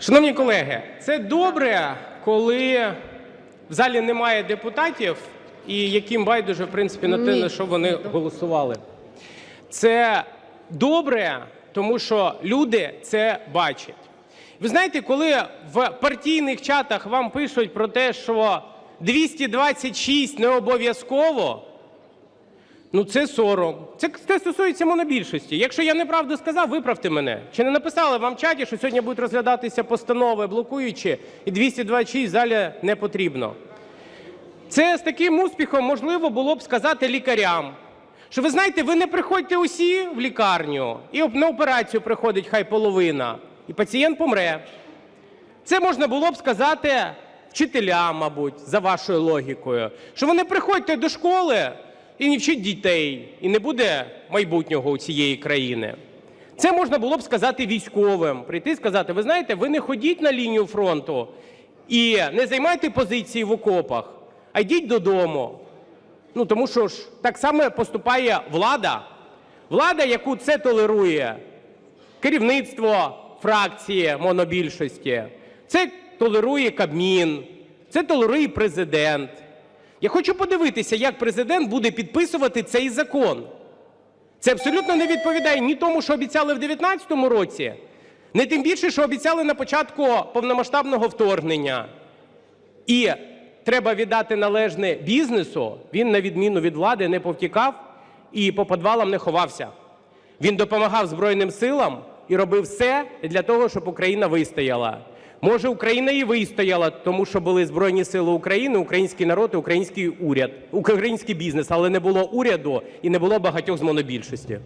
Шановні колеги, це добре, коли в залі немає депутатів, і яким байдуже, в принципі, на те, на що вони голосували. Це добре, тому що люди це бачать. Ви знаєте, коли в партійних чатах вам пишуть про те, що 226 не обов'язково, ну це сором. Це, це стосується монобільшості. Якщо я неправду сказав, виправте мене. Чи не написали вам в чаті, що сьогодні будуть розглядатися постанови блокуючі, і 226 в залі не потрібно? Це з таким успіхом можливо було б сказати лікарям, що ви знаєте, ви не приходьте усі в лікарню, і на операцію приходить хай половина, і пацієнт помре. Це можна було б сказати вчителям, мабуть, за вашою логікою, що ви не приходьте до школи і не вчіть дітей, і не буде майбутнього у цієї країни. Це можна було б сказати військовим, прийти і сказати, ви знаєте, ви не ходіть на лінію фронту і не займайте позиції в окопах, а йдіть додому. Ну тому що ж так само поступає влада. Влада, яку це толерує, керівництво фракції монобільшості, це толерує Кабмін, це толерує президент. Я хочу подивитися, як президент буде підписувати цей закон. Це абсолютно не відповідає ні тому, що обіцяли в 2019 році, не тим більше, що обіцяли на початку повномасштабного вторгнення. І треба віддати належне бізнесу. Він, на відміну від влади, не повтікав і по підвалам не ховався. Він допомагав Збройним силам і робив все для того, щоб Україна вистояла. Може, Україна і вистояла, тому що були Збройні Сили України, український народ і український уряд, український бізнес, але не було уряду і не було багатьох з монобільшості.